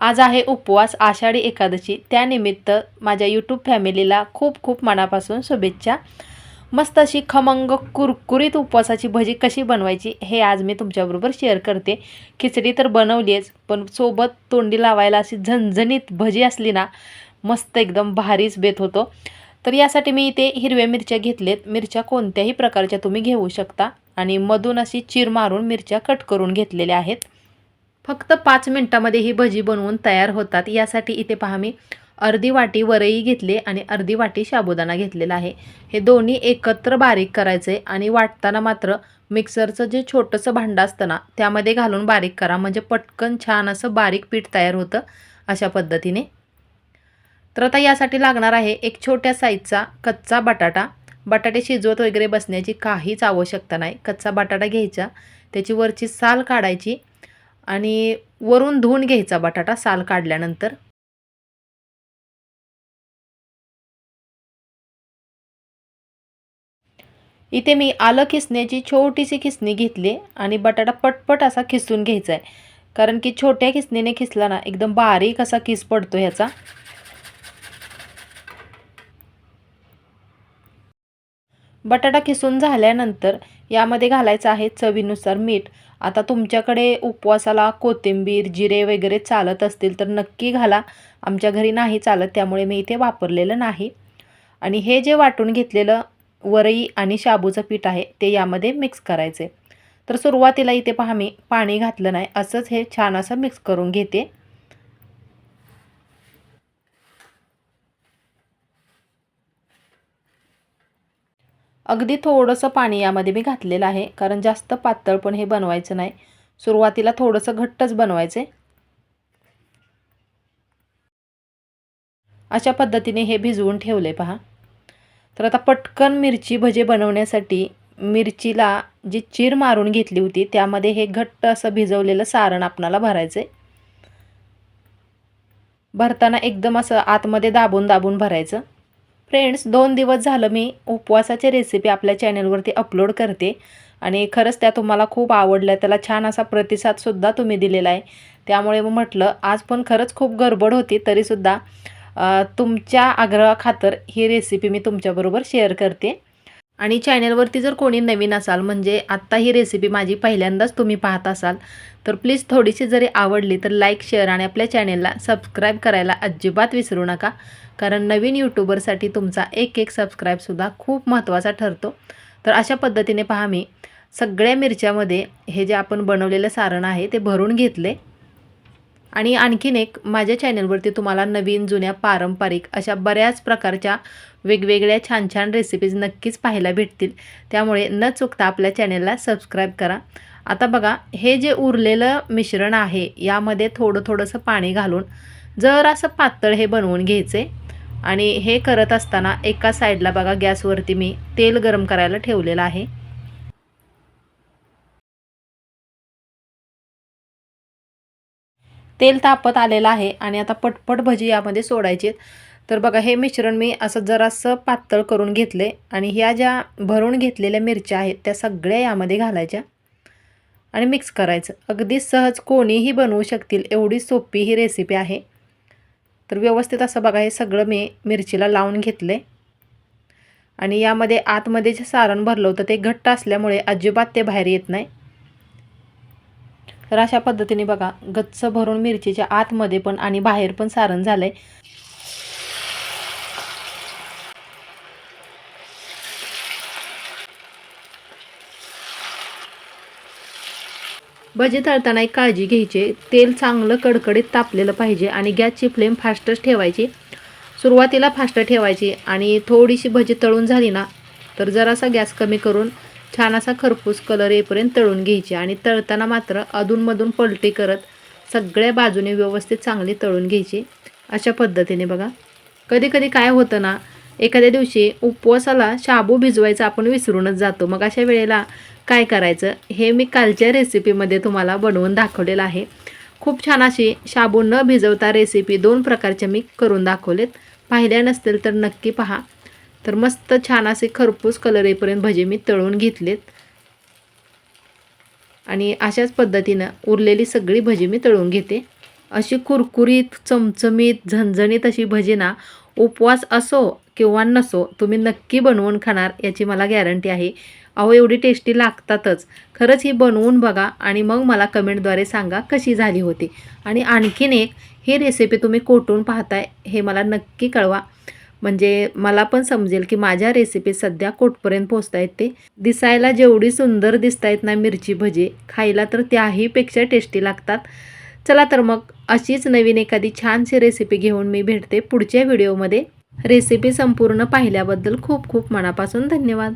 आज आहे उपवास आषाढी एकादशी. त्यानिमित्त माझ्या यूट्यूब फॅमिलीला खूप खूप मनापासून शुभेच्छा. मस्त अशी खमंग कुरकुरीत उपवासाची भजी कशी बनवायची हे आज मी तुमच्याबरोबर शेअर करते. खिचडी तर बनवलीच पण सोबत तोंडी लावायला अशी झणझणीत भजी असली ना मस्त एकदम भारीच बेत होतो. तर यासाठी मी इथे हिरव्या मिरच्या घेतलेत. मिरच्या कोणत्याही प्रकारच्या तुम्ही घेऊ शकता आणि मधून अशी चीर मारून मिरच्या कट करून घेतलेल्या आहेत. फक्त पाच मिनटामध्ये ही भजी बनवून तयार होतात. यासाठी इथे पहा मी अर्धी वाटी वरई घेतली आणि अर्धी वाटी साबुदाणा घेतलेला आहे. हे दोन्ही एकत्र बारीक करायचे आणि वाटताना मात्र मिक्सरचं जे छोटंसं भांडं असतं ना त्यामध्ये घालून बारीक करा. म्हणजे पटकन छान असं बारीक पीठ तयार होतं अशा पद्धतीने. तर आता यासाठी लागणार आहे एक छोट्या साईजचा कच्चा बटाटा. बटाटे शिजवत वगैरे बसण्याची काहीच आवश्यकता नाही. कच्चा बटाटा घ्यायचा. त्याची वरची साल काढायची. आणि वरून धुवून घ्यायचा बटाटा साल काढल्यानंतर. इथे मी आलं खिसण्याची छोटीशी खिसणी घेतली आणि बटाटा पटपट असा खिसून घ्यायचा आहे कारण की छोट्या खिसणीने खिसला ना एकदम बारीक असा किस पडतो ह्याचा. बटाटा किसून झाल्यानंतर यामध्ये घालायचं आहे चवीनुसार मीठ. आता तुमच्याकडे उपवासाला कोथिंबीर जिरे वगैरे चालत असतील तर नक्की घाला. आमच्या घरी नाही चालत त्यामुळे मी इथे वापरलेलं नाही. आणि हे जे वाटून घेतलेलं वरई आणि शाबूचं पीठ आहे ते यामध्ये मिक्स करायचे. तर सुरुवातीला इथे पहा मी पाणी घातलं नाही असंच हे छान असं मिक्स करून घेते. अगदी थोडंसं पाणी यामध्ये मी घातलेलं आहे कारण जास्त पातळ पण हे बनवायचं नाही. सुरुवातीला थोडंसं घट्टच बनवायचे. अशा पद्धतीने हे भिजवून ठेवले पहा. तर आता पटकन मिरची भजे बनवण्यासाठी मिरचीला जी चीर मारून घेतली होती त्यामध्ये हे घट्ट असं भिजवलेलं सारण आपणाला भरायचं भरताना एकदम असं आतमध्ये दाबून दाबून भरायचं. फ्रेंड्स दोन दिवस झालं मी उपवासाची रेसिपी आपल्या चॅनलवरती अपलोड करते. आणि खरंच त्या तुम्हाला खूप आवडल्या. त्याला छान असा प्रतिसादसुद्धा तुम्ही दिलेला आहे. त्यामुळे मग म्हटलं आज पण खरंच खूप गडबड होती तरीसुद्धा तुमच्या आग्रहाखातर ही रेसिपी मी तुमच्याबरोबर शेअर करते. आणि चॅनलवरती जर कोणी नवीन असाल म्हणजे आत्ता ही रेसिपी माझी पहिल्यांदाच तुम्ही पाहत असाल तर प्लीज थोडीशी जरी आवडली तर लाईक शेअर आणि आपल्या चॅनेलला सबस्क्राईब करायला अजिबात विसरू नका. कारण नवीन यूट्यूबरसाठी तुमचा एक एक सबस्क्राईबसुद्धा खूप महत्त्वाचा ठरतो. तर अशा पद्धतीने पहा मी सगळ्या मिरच्यामध्ये हे जे आपण बनवलेलं सारण आहे ते भरून घेतले. आणि आणखीन एक माझ्या चॅनलवरती तुम्हाला नवीन जुन्या पारंपरिक अशा बऱ्याच प्रकारच्या वेगवेगळ्या छान छान रेसिपीज नक्कीच पाहायला भेटतील. त्यामुळे न चुकता आपल्या चॅनलला सबस्क्राईब करा. आता बघा हे जे उरलेलं मिश्रण आहे यामध्ये थोडं थोडंसं पाणी घालून जर असं पातळ हे बनवून घ्यायचे आणि हे करत असताना एका साईडला बघा गॅसवरती मी तेल गरम करायला ठेवलेलं आहे. तेल तापत आलेलं आहे आणि आता पटपट भजी यामध्ये सोडायची तर बघा हे मिश्रण मी असं जरासं पातळ करून घेतले आणि ह्या ज्या भरून घेतलेल्या मिरच्या आहेत त्या सगळ्या यामध्ये घालायच्या आणि मिक्स करायचं. अगदी सहज कोणीही बनवू शकतील एवढी सोपी ही रेसिपी आहे. तर व्यवस्थित असं बघा हे सगळं मी मिरचीला लावून घेतले आणि यामध्ये आतमध्ये जे सारण भरलं होतं ते घट्ट असल्यामुळे अजिबात ते बाहेर येत नाही. तर अशा पद्धतीने बघा गच्च भरून मिरचीच्या आतमध्ये पण आणि बाहेर पण सारण झालं आहे भजी तळताना एक काळजी घ्यायची. तेल चांगलं कडकडीत तापलेलं पाहिजे आणि गॅसची फ्लेम फास्टच ठेवायची. सुरुवातीला फास्ट ठेवायची आणि थोडीशी भजी तळून झाली ना तर जरासा गॅस कमी करून छान असा खरपूस कलर येईपर्यंत तळून घ्यायची आणि तळताना मात्र अधूनमधून पलटी करत सगळ्या बाजूने व्यवस्थित चांगली तळून घ्यायची. अशा पद्धतीने बघा. कधी कधी काय होतं ना एखाद्या दिवशी उपवासाला शाबू भिजवायचा आपण विसरूनच जातो. मग अशा वेळेला काय करायचं? हे मी कालच्या रेसिपीमध्ये तुम्हाला बनवून दाखवलेलं आहे. खूप छान अशी शाबू न भिजवता रेसिपी दोन प्रकारच्या मी करून दाखवलेत. पाहिल्या नसतील तर नक्की पहा. तर मस्त छान असे खरपूस कलर येईपर्यंत भजे मी तळून घेतलेत. आणि अशाच पद्धतीनं उरलेली सगळी भजी मी तळून घेते. अशी कुरकुरीत चमचमीत झणझणीत अशी भजी ना उपवास असो किंवा नसो तुम्ही नक्की बनवून खाणार याची मला गॅरंटी आहे. अहो एवढी टेस्टी लागतातच. खरंच ही बनवून बघा आणि मग मला कमेंटद्वारे सांगा कशी झाली होती. आणि आणखीन एक ही रेसिपी तुम्ही कोठून पाहताय हे मला नक्की कळवा. म्हणजे मला पण समजेल की माझ्या रेसिपी सध्या कोठपर्यंत पोचत आहेत ते. दिसायला जेवढी सुंदर दिसत आहेत ना मिरची भजे खायला तर त्याहीपेक्षा टेस्टी लागतात. चला तर मग अशीच नवीन एखादी छानशी रेसिपी घेऊन मी भेटते पुढच्या व्हिडिओमध्ये रेसिपी संपूर्ण पाहिल्याबद्दल खूप खूप मनापासून धन्यवाद.